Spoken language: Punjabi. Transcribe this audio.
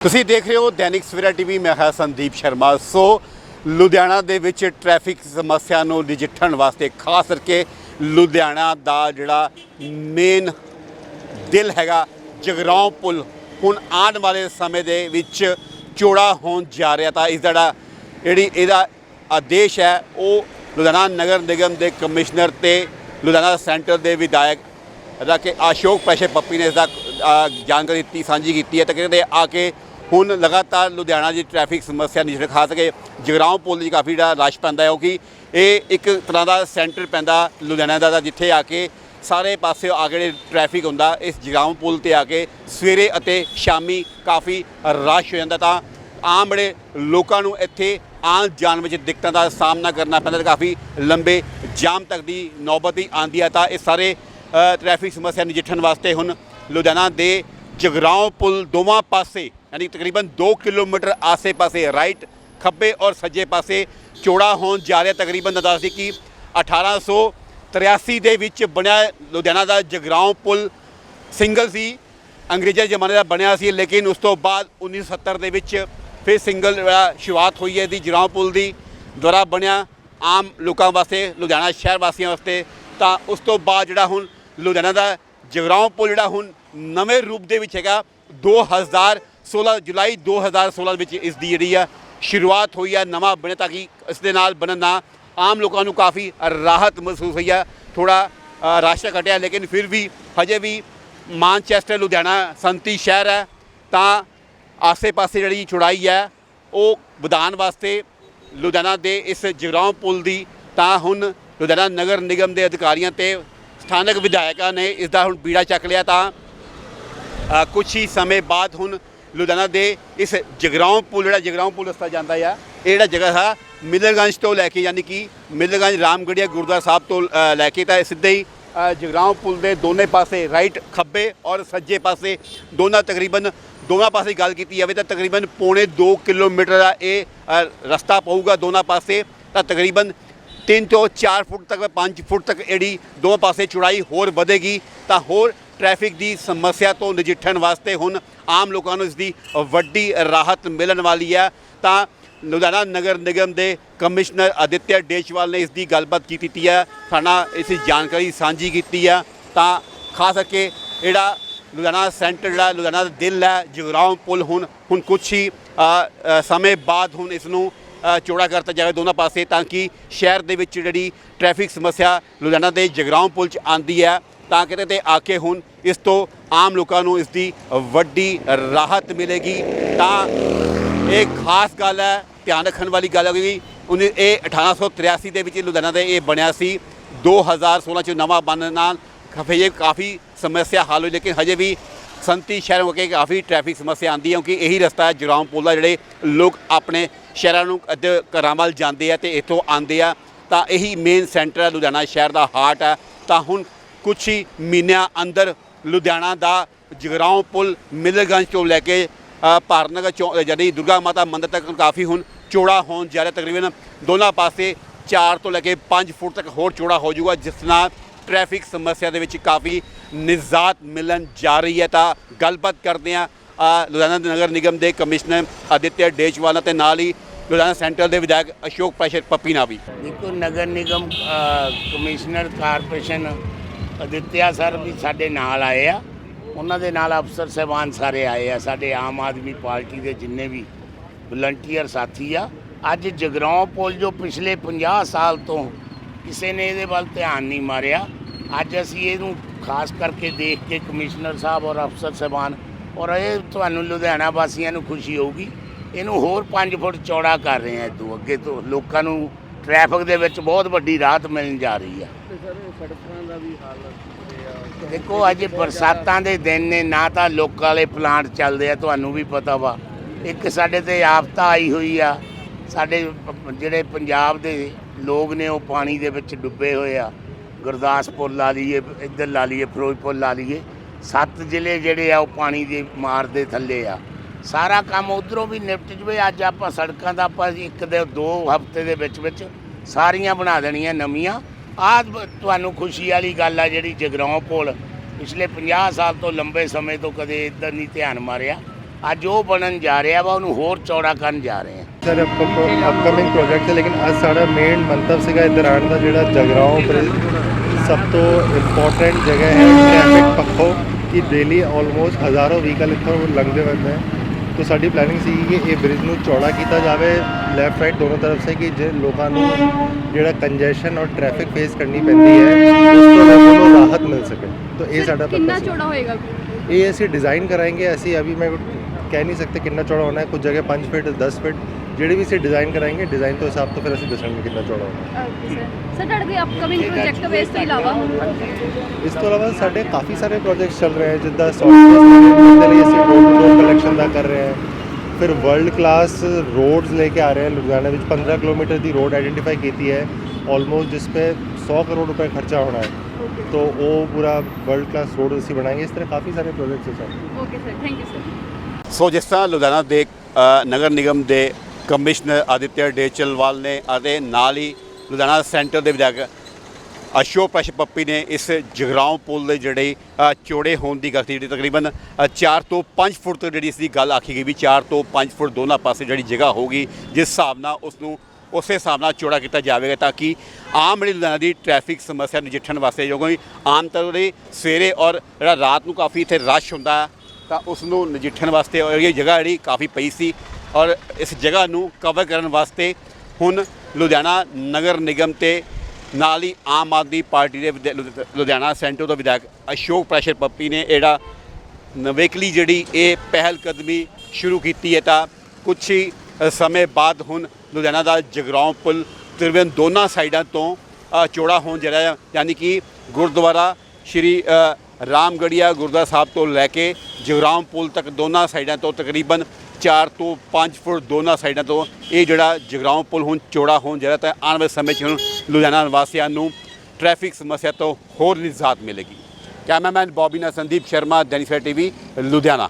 ਤੁਸੀਂ ਦੇਖ ਰਹੇ ਹੋ ਦੈਨਿਕ ਸਵੇਰਾ ਟੀਵੀ, ਮੈਂ ਹਾਂ ਸੰਦੀਪ ਸ਼ਰਮਾ। ਸੋ, ਲੁਧਿਆਣਾ ਦੇ ਵਿੱਚ ਟ੍ਰੈਫਿਕ ਸਮੱਸਿਆ ਨੂੰ ਨਜਿੱਠਣ ਵਾਸਤੇ ਖਾਸ ਕਰਕੇ ਲੁਧਿਆਣਾ ਦਾ ਜਿਹੜਾ ਮੇਨ ਦਿਲ ਹੈਗਾ, ਜਗਰਾਉਂ ਪੁਲ, ਹੁਣ ਆਉਣ ਵਾਲੇ ਸਮੇਂ ਦੇ ਵਿੱਚ ਚੌੜਾ ਹੋਣ ਜਾ ਰਿਹਾ ਤਾਂ ਇਸ ਦਾ ਜਿਹੜੀ ਇਹਦਾ ਆਦੇਸ਼ ਹੈ, ਉਹ ਲੁਧਿਆਣਾ ਨਗਰ ਨਿਗਮ ਦੇ ਕਮਿਸ਼ਨਰ ਤੇ ਲੁਧਿਆਣਾ ਸੈਂਟਰ ਦੇ ਵਿਧਾਇਕ ਦਾ ਕਿ ਅਸ਼ੋਕ ਪੈਸ਼ੇ ਪੱਪੀ ਨੇ ਇਸ ਦਾ ਜਾਣਕਾਰੀ ਦਿੱਤੀ, ਸਾਂਝੀ ਕੀਤੀ ਹੈ। ਤਾਂ ਕਹਿੰਦੇ ਆ ਕੇ ਹੁਣ ਲਗਾਤਾਰ ਲੁਧਿਆਣਾ ਦੀ ਟ੍ਰੈਫਿਕ ਸਮੱਸਿਆ ਨਹੀਂ ਖਾ ਸਕੇ ਜਗਰਾਉਂ ਪੁਲ ਦੀ ਕਾਫੀ ਜਿਹੜਾ ਰਸ਼ ਪੈਂਦਾ ਹੈ ਕਿਉਂਕਿ ਇਹ ਇੱਕ ਤਰ੍ਹਾਂ ਦਾ ਸੈਂਟਰ ਪੈਂਦਾ ਲੁਧਿਆਣਾ ਦਾ ਤਾਂ ਜਿੱਥੇ ਆ ਕੇ ਸਾਰੇ ਪਾਸੇ ਆ ਕੇ ਜਿਹੜੇ ਟ੍ਰੈਫਿਕ ਹੁੰਦਾ ਇਸ ਜਗਰਾਉਂ ਪੁਲ ਤੇ ਆ ਕੇ ਸਵੇਰੇ ਅਤੇ ਸ਼ਾਮੀ ਕਾਫੀ ਰਸ਼ ਹੋ ਜਾਂਦਾ ਤਾਂ ਆਮ ਬੜੇ ਲੋਕਾਂ ਨੂੰ ਇੱਥੇ ਆਉਣ ਜਾਣ ਵਿੱਚ ਦਿੱਕਤਾਂ ਦਾ ਸਾਹਮਣਾ ਕਰਨਾ ਪੈਂਦਾ ਤੇ ਕਾਫੀ ਲੰਬੇ ਜਾਮ ਤੱਕ ਦੀ ਨੌਬਤ ਹੀ ਆਉਂਦੀ ਹੈ ਤਾਂ ਇਹ ਸਾਰੇ ਅ, ਟ੍ਰੈਫਿਕ ਸਮੱਸਿਆ ਨਜਿੱਠਣ ਵਾਸਤੇ ਹੁਣ ਲੁਧਿਆਣਾ ਦੇ ਜਗਰਾਉਂ ਪੁਲ ਦੋਵਾਂ ਪਾਸੇ ਯਾਨੀ ਤਕਰੀਬਨ 2 ਕਿਲੋਮੀਟਰ ਆਸੇ-ਪਾਸੇ ਰਾਈਟ ਖੱਬੇ ਔਰ ਸੱਜੇ ਪਾਸੇ ਚੌੜਾ ਹੋਣ ਜਾ ਰਿਹਾ ਤਕਰੀਬਨ ਦੱਸਦੀ ਕਿ 1883 ਦੇ ਵਿੱਚ ਬਣਿਆ ਲੁਧਿਆਣਾ ਦਾ ਜਗਰਾਉਂ ਪੁਲ ਸਿੰਗਲ ਸੀ ਅੰਗਰੇਜ਼ਾਂ ਦੇ ਜ਼ਮਾਨੇ ਦਾ ਬਣਿਆ ਸੀ ਲੇਕਿਨ ਉਸ ਤੋਂ ਬਾਅਦ 1970 ਦੇ ਵਿੱਚ ਫਿਰ ਸਿੰਗਲ ਸ਼ੁਰੂਆਤ ਹੋਈ ਹੈ ਦੀ ਜਗਰਾਉਂ ਪੁਲ ਦੀ ਦੁਆਰਾ ਬਣਿਆ ਆਮ ਲੋਕਾਂ ਵਾਸਤੇ ਲੁਧਿਆਣਾ ਸ਼ਹਿਰ ਵਾਸੀਆਂ ਵਾਸਤੇ ਤਾਂ ਉਸ ਤੋਂ ਬਾਅਦ ਜਿਹੜਾ ਹੁਣ ਲੁਧਿਆਣਾ ਦਾ ਜਗਰਾਉਂ ਪੁਲ ਜਿਹੜਾ ਹੁਣ ਨਵੇਂ ਰੂਪ ਦੇ ਵਿੱਚ ਹੈਗਾ 2016 ਜੁਲਾਈ 2016 ਵਿੱਚ ਇਸ ਦੀ ਜਿਹੜੀ ਆ ਸ਼ੁਰੂਆਤ ਹੋਈ ਆ ਨਵਾਂ ਬਣੇ ਤਾਂ ਕਿ ਇਸ ਦੇ ਨਾਲ ਬਣਨ ਨਾਲ ਆਮ ਲੋਕਾਂ ਨੂੰ ਕਾਫੀ ਰਾਹਤ ਮਹਿਸੂਸ ਹੋਈ ਆ ਥੋੜਾ ਰਸ਼ ਘਟਿਆ ਲੇਕਿਨ ਫਿਰ ਵੀ ਹਜੇ ਵੀ ਮਾਨਚੈਸਟਰ ਲੁਧਿਆਣਾ ਸੰਤੀ ਸ਼ਹਿਰ ਹੈ ਤਾਂ ਆਸੇ-ਪਾਸੇ ਜਿਹੜੀ ਚੌੜਾਈ ਹੈ ਉਹ ਵਧਾਉਣ ਵਾਸਤੇ ਲੁਧਿਆਣਾ ਦੇ ਇਸ ਜਗਰਾਉਂ ਪੁਲ ਦੀ ਤਾਂ ਹੁਣ ਲੁਧਿਆਣਾ ਨਗਰ ਨਿਗਮ ਦੇ ਅਧਿਕਾਰੀਆਂ ਤੇ ਸਥਾਨਕ ਵਿਧਾਇਕਾਂ ਨੇ ਇਸ ਦਾ ਹੁਣ ਬੀੜਾ ਚੱਕ ਲਿਆ ਤਾਂ ਅ, ਕੁਛ ਹੀ ਸਮੇਂ ਬਾਅਦ ਹੁਣ ਲੁਧਿਆਣਾ ਦੇ ਇਸ ਜਗਰਾਉਂ ਪੁਲ ਜਿਹੜਾ ਜਗਰਾਉਂ ਪੁਲ ਰਸਤਾ ਜਾਂਦਾ ਆ ਇਹ ਜਿਹੜਾ ਜਗ੍ਹਾ ਹੈ ਮਿਲਰਗੰਜ ਤੋਂ ਲੈ ਕੇ ਯਾਨੀ ਕਿ ਮਿਲਰਗੰਜ ਰਾਮਗੜੀਆ ਗੁਰਦੁਆਰਾ ਸਾਹਿਬ ਤੋਂ ਲੈ ਕੇ ਤਾਂ ਇਹ ਸਿੱਧੇ ਹੀ ਅ, ਜਗਰਾਉਂ ਪੁਲ ਦੇ ਦੋਨੇ ਪਾਸੇ ਰਾਈਟ ਖੱਬੇ ਔਰ ਸੱਜੇ ਪਾਸੇ ਦੋਨਾਂ ਤਕਰੀਬਨ ਦੋਨਾਂ ਪਾਸੇ ਗੱਲ ਕੀਤੀ ਜਾਵੇ ਤਾਂ ਤਕਰੀਬਨ ਪੌਣੇ 2 ਕਿਲੋਮੀਟਰ ਦਾ ਇਹ ਰਸਤਾ ਪਊਗਾ ਦੋਨਾਂ ਪਾਸੇ ਤਾਂ ਤਕਰੀਬਨ 3 ਤੋਂ 4 ਫੁੱਟ ਤੱਕ 5 ਫੁੱਟ ਤੱਕ ਜਿਹੜੀ ਦੋਵੇਂ ਪਾਸੇ ਚੌੜਾਈ ਹੋਰ ਵਧੇਗੀ ਤਾਂ ਹੋਰ ਟ੍ਰੈਫਿਕ ਦੀ ਸਮੱਸਿਆ ਤੋਂ ਨਜਿੱਠਣ ਵਾਸਤੇ ਹੁਣ ਆਮ ਲੋਕਾਂ ਨੂੰ ਇਸ ਦੀ ਵੱਡੀ ਰਾਹਤ ਮਿਲਣ ਵਾਲੀ ਹੈ। ਤਾਂ ਲੁਧਿਆਣਾ ਨਗਰ ਨਿਗਮ ਦੇ ਕਮਿਸ਼ਨਰ ਅਦਿੱਤਿਆ ਡੇਚਵਾਲ ਨੇ ਇਸ ਦੀ ਗੱਲਬਾਤ ਕੀਤੀ ਹੈ। ਸਾਡਾ ਇਸ ਦੀ ਜਾਣਕਾਰੀ ਸਾਂਝੀ ਕੀਤੀ ਹੈ। ਤਾਂ ਖਾਸ ਕਰਕੇ ਜਿਹੜਾ ਲੁਧਿਆਣਾ ਸੈਂਟਰ ਜਿਹੜਾ ਲੁਧਿਆਣਾ ਦਾ ਦਿਲ ਹੈ, ਜਗਰਾਉਂ ਪੁਲ ਹੁਣ ਹੁਣ ਕੁਛ ਹੀ ਸਮੇਂ ਬਾਅਦ ਹੁਣ ਇਸ ਨੂੰ ਚੌੜਾ ਕਰਤਾ ਜਾਵੇ ਦੋਨਾਂ ਪਾਸੇ ਤਾਂ ਕਿ ਸ਼ਹਿਰ ਦੇ ਵਿੱਚ ਜਿਹੜੀ ਟ੍ਰੈਫਿਕ ਸਮੱਸਿਆ ਲੁਧਿਆਣਾ ਦੇ ਜਗਰਾਉਂ ਪੁਲ 'ਚ ਆਂਦੀ ਹੈ। ਤਾਂ ਕਿਤੇ ਤੇ ਆ ਕੇ ਹੁਣ ਇਸ ਤੋਂ ਆਮ ਲੋਕਾਂ ਨੂੰ ਇਸ ਦੀ ਵੱਡੀ ਰਾਹਤ ਮਿਲੇਗੀ। ਤਾਂ ਇਹ ਖਾਸ ਗੱਲ ਹੈ, ਧਿਆਨ ਰੱਖਣ ਵਾਲੀ ਗੱਲ ਹੈ ਕਿ ਉਹਨੇ ਇਹ 1883 ਦੇ ਵਿੱਚ ਲੁਧਿਆਣਾ ਦੇ ਇਹ ਬਣਿਆ ਸੀ। 2016 ਚ ਨਵਾਂ ਬਣਨ ਨਾਲ ਕਾਫੀ ਕਾਫੀ ਸਮੱਸਿਆ ਹੱਲ ਹੋਈ, ਲੇਕਿਨ ਹਜੇ ਵੀ ਸੰਤੀ ਸ਼ਹਿਰ ਹੋ ਕੇ ਕਾਫੀ ਟ੍ਰੈਫਿਕ ਸਮੱਸਿਆ ਆਉਂਦੀ ਹੈ ਕਿਉਂਕਿ ਇਹੀ ਰਸਤਾ ਹੈ ਜਗਰਾਉਂ ਪੁਲ ਦਾ, ਜਿਹੜੇ ਲੋਕ ਆਪਣੇ ਸ਼ਹਿਰਾਂ ਨੂੰ ਅੱਧੇ ਘਰਾਂ ਵੱਲ ਜਾਂਦੇ ਆ ਤੇ ਇੱਥੋਂ ਆਉਂਦੇ ਆ। ਤਾਂ ਇਹੀ ਮੇਨ ਸੈਂਟਰ ਹੈ, ਲੁਧਿਆਣਾ ਸ਼ਹਿਰ ਦਾ ਹਾਰਟ ਹੈ। ਤਾਂ ਹੁਣ ਕੁਛ ਹੀ ਮਹੀਨਿਆਂ ਅੰਦਰ ਲੁਧਿਆਣਾ ਦਾ ਜਗਰਾਉਂ ਪੁਲ ਮਿਲਗੰਜ ਤੋਂ ਲੈ ਕੇ ਅ, ਭਾਰਤਨਗਰ ਚੌ ਜਿਹੜੀ ਦੁਰਗਾ ਮਾਤਾ ਮੰਦਿਰ ਤੱਕ ਕਾਫੀ ਹੁਣ ਚੌੜਾ ਹੋਣ ਜਾ ਰਿਹਾ। ਤਕਰੀਬਨ ਦੋਨਾਂ ਪਾਸੇ 4 ਤੋਂ ਲੈ ਕੇ 5 ਫੁੱਟ ਤੱਕ ਹੋਰ ਚੌੜਾ ਹੋ ਜਾਊਗਾ ਜਿਸ ਨਾਲ ਟ੍ਰੈਫਿਕ ਸਮੱਸਿਆ ਦੇ ਵਿੱਚ ਕਾਫੀ ਨਿਜ਼ਾਤ ਮਿਲਣ ਜਾ ਰਹੀ ਹੈ। ਤਾਂ ਗੱਲਬਾਤ ਕਰਦੇ ਆ ਲੁਧਿਆਣਾ ਨਗਰ ਨਿਗਮ ਦੇ ਕਮਿਸ਼ਨਰ ਅਦਿੱਤਿਆ ਡੇਚਵਾਲਾ ਤੇ ਨਾਲ ਹੀ ਲੁਧਿਆਣਾ ਸੈਂਟਰ ਦੇ ਵਿਧਾਇਕ ਅਸ਼ੋਕ ਪ੍ਰੈਸ਼ਰ ਪੱਪੀ ਨਾਲ ਵੀ। ਦੇਖੋ ਨਗਰ ਨਿਗਮ ਕਮਿਸ਼ਨਰ ਕਾਰਪੋਰੇਸ਼ਨ ਅਦਿੱਤਿਆ ਸਰ ਵੀ ਸਾਡੇ ਨਾਲ ਆਏ ਆ। ਉਹਨਾਂ ਦੇ ਨਾਲ ਅਫਸਰ ਸਹਿਬਾਨ ਸਾਰੇ ਆਏ ਆ। ਸਾਡੇ ਆਮ ਆਦਮੀ ਪਾਰਟੀ ਦੇ ਜਿੰਨੇ ਵੀ ਵਲੰਟੀਅਰ ਸਾਥੀ ਆ। ਅੱਜ ਜਗਰਾਉਂ ਪੁਲ ਜੋ ਪਿਛਲੇ 50 ਸਾਲ ਤੋਂ ਕਿਸੇ ਨੇ ਇਹਦੇ ਵੱਲ ਧਿਆਨ ਨਹੀਂ ਮਾਰਿਆ। ਅੱਜ ਅਸੀਂ ਇਹਨੂੰ ਖਾਸ ਕਰਕੇ ਦੇਖ ਕੇ ਕਮਿਸ਼ਨਰ ਸਾਹਿਬ ਔਰ ਅਫਸਰ ਸਹਿਬਾਨ ਔਰ ਇਹ ਤੁਹਾਨੂੰ ਲੁਧਿਆਣਾ ਵਾਸੀਆਂ ਨੂੰ ਖੁਸ਼ੀ ਹੋਊਗੀ। ਇਹਨੂੰ ਹੋਰ 5 ਫੁੱਟ ਚੌੜਾ ਕਰ ਰਹੇ ਆ ਇਦੋਂ ਅੱਗੇ ਤੋਂ। ਲੋਕਾਂ ਨੂੰ ਟ੍ਰੈਫਿਕ ਦੇ ਵਿੱਚ ਬਹੁਤ ਵੱਡੀ ਰਾਹਤ ਮਿਲਣ ਜਾ ਰਹੀ ਆ। ਦੇਖੋ ਅੱਜ ਬਰਸਾਤਾਂ ਦੇ ਦਿਨ ਨੇ ਨਾ ਤਾਂ ਲੋਕਾਂ ਵਾਲੇ ਪਲਾਂਟ ਚੱਲਦੇ ਆ ਤੁਹਾਨੂੰ ਵੀ ਪਤਾ ਵਾ। ਇੱਕ ਸਾਡੇ ਤੇ ਆਫਤਾ ਆਈ ਹੋਈ ਆ। ਸਾਡੇ ਪ- ਜਿਹੜੇ ਪੰਜਾਬ ਦੇ ਲੋਕ ਨੇ ਉਹ ਪਾਣੀ ਦੇ ਵਿੱਚ ਡੁੱਬੇ ਹੋਏ ਆ। ਗੁਰਦਾਸਪੁਰ ਲਾ ਲਈਏ ਇੱਧਰ ਲਾ ਲਈਏ ਫਿਰੋਜ਼ਪੁਰ ਲਾ ਲਈਏ। ਸੱਤ ਜ਼ਿਲ੍ਹੇ ਜਿਹੜੇ ਆ ਉਹ ਪਾਣੀ ਦੇ ਮਾਰ ਦੇ ਥੱਲੇ ਆ। ਸਾਰਾ ਕੰਮ ਉਧਰੋਂ ਵੀ ਨਿਪਟ ਜਵੇ। ਅੱਜ ਆਪਾਂ ਸੜਕਾਂ ਦਾ ਆਪਾਂ ਇੱਕ ਦੇ ਦੋ ਹਫ਼ਤੇ ਦੇ ਵਿੱਚ ਵਿੱਚ ਸਾਰੀਆਂ ਬਣਾ ਦੇਣੀਆਂ ਨਵੀਆਂ। ਆਹ ਤੁਹਾਨੂੰ ਖੁਸ਼ੀ ਵਾਲੀ ਗੱਲ ਆ ਜਿਹੜੀ ਜਗਰਾਉਂ ਪੁਲ ਪਿਛਲੇ 50 ਸਾਲ ਤੋਂ ਲੰਬੇ ਸਮੇਂ ਤੋਂ ਕਦੇ ਇੱਧਰ ਨਹੀਂ ਧਿਆਨ ਮਾਰਿਆ। ਅੱਜ ਉਹ ਬਣਨ ਜਾ ਰਿਹਾ ਵਾ, ਉਹਨੂੰ ਹੋਰ ਚੌੜਾ ਕਰਨ ਜਾ ਰਹੇ ਆ। ਸਰ ਅਪਕਮਿੰਗ ਪ੍ਰੋਜੈਕਟ ਹੈ ਲੇਕਿਨ ਅੱਜ ਸਾਡਾ ਮੇਨ ਮੰਤਵ ਸੀਗਾ ਇੱਧਰ ਆਉਣ ਦਾ, ਜਿਹੜਾ ਜਗਰਾਉਂ ਸਭ ਤੋਂ ਇੰਪੋਰਟੈਂਟ ਜਗ੍ਹਾ ਹੈ ਟ੍ਰੈਫਿਕ ਪੱਖੋਂ, ਕਿ ਡੇਲੀ ਆਲਮੋਸਟ ਹਜ਼ਾਰੋਂ ਵਹੀਕਲ ਇੱਥੋਂ ਲੰਘਦੇ ਰਹਿੰਦੇ ਹੈ ਤੋ ਸਾਡੀ ਪਲੈਨਿੰਗ ਸੀ ਕਿ ਇਹ ਬ੍ਰਿਜ ਨੂੰ ਚੌੜਾ ਕੀਤਾ ਜਾਵੇ ਲੈਫਟ ਰਾਈਟ ਦੋਨੋਂ ਤਰਫ ਸੇ ਕਿ ਜੇ ਲੋਕਾਂ ਨੂੰ ਜਿਹੜਾ ਕੰਜੈਸ਼ਨ ਔਰ ਟ੍ਰੈਫਿਕ ਫੇਸ ਕਰਨੀ ਪੈਂਦੀ ਹੈ ਉਸ ਤੋਂ ਰਾਹਤ ਮਿਲ ਸਕੇ। ਤਾਂ ਇਹ ਸਾਡਾ ਕਿੰਨਾ ਚੌੜਾ ਹੋਏਗਾ? ਇਹ ਅਸੀਂ ਡਿਜ਼ਾਈਨ ਕਰਾਂਗੇ ਅਸੀਂ ਅਭੀ ਮੈਂ ਕਹਿ ਨਹੀਂ ਸਕਤੇ ਕਿੰਨਾ ਚੌੜਾ ਹੋਣਾ ਹੈ ਕੁਝ ਜਗ੍ਹਾ 5 ਫੀਟ 10 ਫੀਟ ਜਿਹੜੀ ਵੀ ਅਸੀਂ ਡਿਜ਼ਾਈਨ ਕਰਾਂਗੇ ਡਿਜ਼ਾਈਨ ਤੋਂ ਹਿਸਾਬ ਤੋਂ ਫਿਰ ਅਸੀਂ ਦੱਸਾਂਗੇ ਕਿੰਨਾ ਚੌੜਾ ਹੋਣਾ ਓਕੇ ਸਰ ਸਰ ਤੁਹਾਡੇ ਕੋਈ ਅਪਕਮਿੰਗ ਪ੍ਰੋਜੈਕਟ ਬੇਸ ਤੋਂ ਇਲਾਵਾ ਇਸ ਤੋਂ ਇਲਾਵਾ ਸਾਡੇ ਕਾਫੀ ਸਾਰੇ ਪ੍ਰੋਜੈਕਟਸ ਚੱਲ ਰਹੇ ਹੈ ਜਿੱਦਾਂ ਸੌਫਟਵੇਅਰ ਦੇ ਲਈ ਅਸੀਂ ਰੋਡ ਕਲੈਕਸ਼ਨ ਦਾ ਕਰ ਰਹੇ ਹਾਂ। ਫਿਰ ਵਰਲਡ ਕਲਾਸ ਰੋਡਸ ਲੈ ਕੇ ਆ ਰਹੇ ਹਾਂ ਲੁਧਿਆਣਾ ਵਿੱਚ 15 ਕਿਲੋਮੀਟਰ ਦੀ ਰੋਡ ਆਈਡੈਂटिफाई ਕੀਤੀ ਹੈ। ਆਲਮੋਸਟ ਜਿਸ पे 100 ਕਰੋੜ रुपए ਖਰਚਾ ਹੋਣਾ ਹੈ। तो वो पूरा वर्ल्ड क्लास रोड ਅਸੀਂ ਬਣਾएंगे इस तरह काफ़ी सारे प्रोजेक्ट्स हैं sir okay sir thank you sir so ਜਿਸ ਤਰ੍ਹਾਂ ਲੁਧਿਆਣਾ ਦੇ ਅ, ਨਗਰ ਨਿਗਮ ਦੇ ਕਮਿਸ਼ਨਰ ਆਦਿਤਿਆ ਡੇਚਲਵਾਲ ਨੇ ਅਤੇ ਨਾਲ ਹੀ ਲੁਧਿਆਣਾ ਸੈਂਟਰ ਦੇ ਵਿਧਾਇਕ ਅਸ਼ੋਕ ਪ੍ਰਸ਼ ਪੱਪੀ ਨੇ ਇਸ ਜਗਰਾਉਂ ਪੁਲ ਦੇ ਜਿਹੜੇ ਚੌੜੇ ਹੋਣ ਦੀ ਗੱਲ ਕੀਤੀ ਜਿਹੜੀ ਤਕਰੀਬਨ 4 ਤੋਂ 5 ਫੁੱਟ ਤੱਕ ਜਿਹੜੀ ਇਸ ਦੀ ਗੱਲ ਆਖੀ ਗਈ ਵੀ 4 ਤੋਂ 5 ਫੁੱਟ ਦੋਨਾਂ ਪਾਸੇ ਜਿਹੜੀ ਜਗ੍ਹਾ ਹੋਗੀ ਜਿਸ ਹਿਸਾਬ ਨਾਲ ਉਸ ਨੂੰ ਉਸੇ ਹਿਸਾਬ ਨਾਲ ਚੌੜਾ ਕੀਤਾ ਜਾਵੇਗਾ ਤਾਂ ਕਿ ਆਮ ਜਿਹੜੀ ਲੁਧਿਆਣਾ ਦੀ ਟ੍ਰੈਫਿਕ ਸਮੱਸਿਆ ਨਜਿੱਠਣ ਵਾਸਤੇ ਜੋ ਕੋਈ ਆਮ ਤੌਰ ਤੇ ਸਵੇਰੇ ਔਰ ਜਿਹੜਾ ਰਾਤ ਨੂੰ ਕਾਫੀ ਇੱਥੇ ਰਸ਼ ਹੁੰਦਾ, ਤਾਂ ਉਸ ਨੂੰ ਨਜਿੱਠਣ ਵਾਸਤੇ ਔਰ ਇਹ ਜਗ੍ਹਾ ਜਿਹੜੀ ਕਾਫੀ ਪਈ ਸੀ। ਔਰ ਇਸ ਜਗ੍ਹਾ ਨੂੰ ਕਵਰ ਕਰਨ ਵਾਸਤੇ ਹੁਣ ਲੁਧਿਆਣਾ ਨਗਰ ਨਿਗਮ ਤੇ ਨਾਲ ਹੀ ਆਮ ਆਦਮੀ ਪਾਰਟੀ ਦੇ ਵਿਧਾ- ਲੁਧਿਆਣਾ ਸੈਂਟਰ ਤੋਂ ਵਿਧਾਇਕ ਅਸ਼ੋਕ ਪ੍ਰੈਸ਼ਰ ਪੱਪੀ ਨੇ ਇਹ ਜਿਹੜਾ ਨਵੇਕਲੀ ਜਿਹੜੀ ਇਹ ਪਹਿਲ ਕਦਮੀ ਸ਼ੁਰੂ ਕੀਤੀ ਹੈ ਤਾਂ ਕੁਝ ਹੀ ਸਮੇਂ ਬਾਅਦ ਹੁਣ ਲੁਧਿਆਣਾ ਦਾ ਜਗਰਾਉਂ ਪੁਲ ਤਕਰੀਬਨ ਦੋਨਾਂ ਸਾਈਡਾਂ ਤੋਂ ਚੌੜਾ ਹੋਣ ਜਾ ਰਿਹਾ ਯਾਨੀ ਕਿ ਗੁਰਦੁਆਰਾ ਸ਼੍ਰੀ ਰਾਮਗੜੀਆ ਗੁਰਦੁਆਰਾ ਸਾਹਿਬ ਤੋਂ ਲੈ ਕੇ ਜਗਰਾਉਂ ਪੁਲ ਤੱਕ ਦੋਨਾਂ ਸਾਈਡਾਂ ਤੋਂ ਤਕਰੀਬਨ 4 ਤੋਂ 5 ਫੁੱਟ ਦੋਨਾਂ ਸਾਈਡਾਂ ਤੋਂ ਇਹ ਜਿਹੜਾ ਜਗਰਾਉਂ ਪੁਲ ਹੁਣ, ਚੌੜਾ ਹੋਣ ਜਾ ਤਾਂ ਆਉਣ ਵਾਲੇ ਸਮੇਂ 'ਚ ਹੁਣ ਲੁਧਿਆਣਾ ਨਿਵਾਸੀਆਂ ਨੂੰ ਟ੍ਰੈਫਿਕ ਸਮੱਸਿਆ ਤੋਂ ਹੋਰ ਨਿਜਾਤ ਮਿਲੇਗੀ। ਕੈਮਰਾਮੈਨ ਬੌਬੀ ਨਾਲ ਸੰਦੀਪ ਸ਼ਰਮਾ ਦੈਨਿਕ ਸਵੇਰਾ ਟੀਵੀ, ਲੁਧਿਆਣਾ।